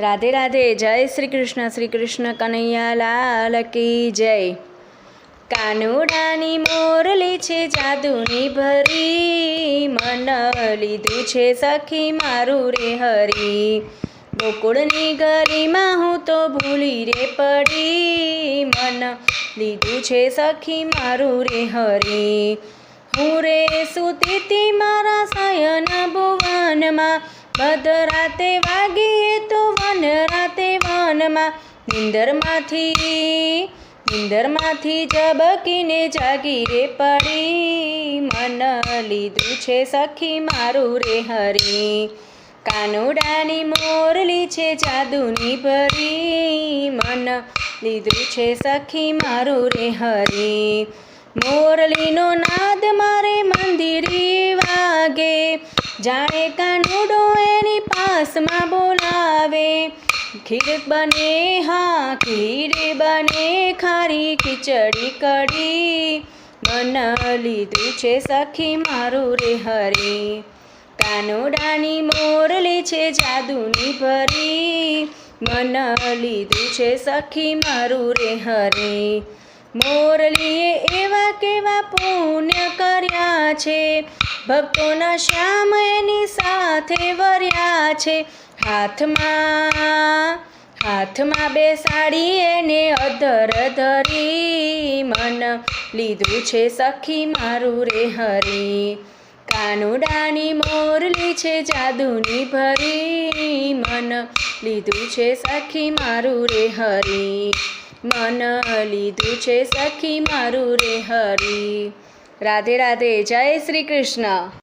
રાધે રાધે, જય શ્રી કૃષ્ણ શ્રી કૃષ્ણ કનૈયા લાલ કી જય. કાનુડાની મોરલી છે, જાદુની ભરી મન લીધું છે સખી મારું રે હરી. ગોકુળની ગલીમાં હું તો ભૂલી રે પડી, મન લીધું છે સખી મારું રે હરી. હું રે સુતી મારા સાયન ભુવનમાં, બધ રાતે તો વન રાતે વનમાં નિંદરમાંથી નિંદરમાંથી ઝબકીને જાગી રે પડી. મન લીધું છે સખી મારું રે હરી. કાનુડાની મોરલી છે જાદુની ભરી. મન લીધું છે સખી મારું રે હરી. મોરલીનો નાદ મારે મંદિરે વાગે. જાણે કાનુડો એની બોલાવે. ખીર બને, હા, ખીર બને. ખારી ખીચડી કઢી. મન લીધું છે સખી મારું રે હરી. કાનોડાની મોરલી છે જાદુની ભરી. મન લીધું છે સખી મારું રે હરે. મોરલીએ એવા કેવા પુણ્ય કર્યા છે. ભક્તોના શ્યામ એની સાથે વર્યા છે. હાથમાં હાથમાં બેસાડી એને અધર ધરી મન લીધું છે સખી મારું રે હરી. કાનુડાની મોરલી છે જાદુની ભરી મન લીધું છે સખી મારું રે હરી. મન લીધું છે સખી મારું રે હરી. રાધે રાધે, જય શ્રી કૃષ્ણ.